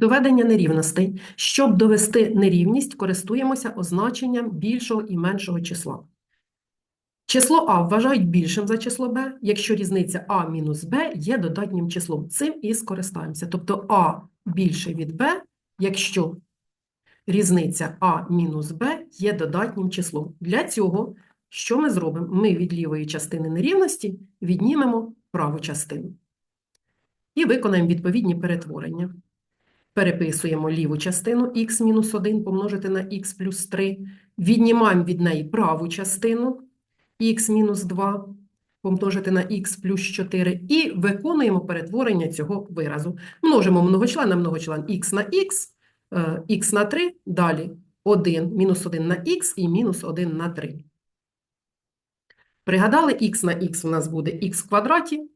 Доведення нерівностей. Щоб довести нерівність, користуємося означенням більшого і меншого числа. Число А вважають більшим за число Б, якщо різниця А мінус Б є додатнім числом. Цим і скористаємося. Тобто А більше від Б, якщо різниця А мінус Б є додатнім числом. Для цього що ми зробимо? Ми від лівої частини нерівності віднімемо праву частину. І виконаємо відповідні перетворення. Переписуємо ліву частину х мінус 1 помножити на х плюс 3. Віднімаємо від неї праву частину х мінус 2 помножити на х плюс 4. І виконуємо перетворення цього виразу. Множимо многочлен на многочлен х на х, е, х на 3, далі 1, мінус 1 на х і мінус 1 на 3. Пригадали, х на х у нас буде х в квадраті,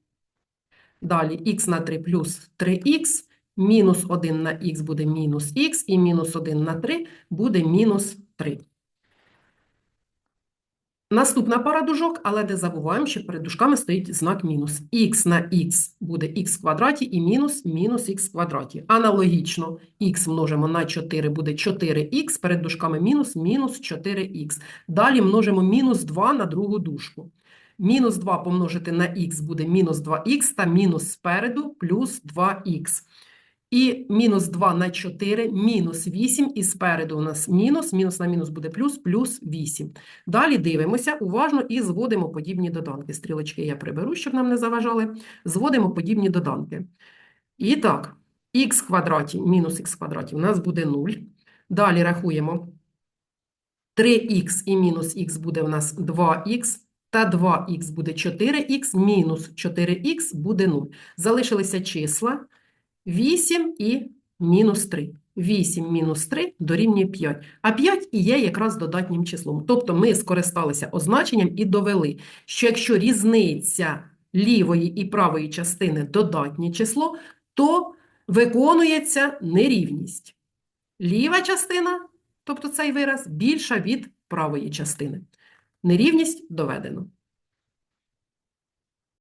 далі х на 3 плюс 3х, мінус 1 на х буде мінус х, і мінус 1 на 3 буде мінус 3. Наступна пара дужок, але не забуваємо, що перед дужками стоїть знак мінус. х на х буде х в квадраті і мінус мінус х в квадраті. Аналогічно, х множимо на 4 буде 4х, перед дужками мінус мінус 4х. Далі множимо мінус 2 на другу дужку. Мінус 2 помножити на х буде мінус 2х та мінус спереду плюс 2х. І мінус 2 на 4, мінус 8, і спереду у нас мінус, мінус на мінус буде плюс, плюс 8. Далі дивимося уважно і зводимо подібні доданки. Стрілочки я приберу, щоб нам не заважали. Зводимо подібні доданки. І так, х квадраті мінус х квадраті у нас буде 0. Далі рахуємо 3х і мінус х буде у нас 2х, та 2х буде 4х, мінус 4х буде 0. Залишилися числа 8 і мінус 3. 8 мінус 3 дорівнює 5. А 5 і є якраз додатнім числом. Тобто ми скористалися означенням і довели, що якщо різниця лівої і правої частини додатнє число, то виконується нерівність. Ліва частина, тобто цей вираз, більша від правої частини. Нерівність доведено.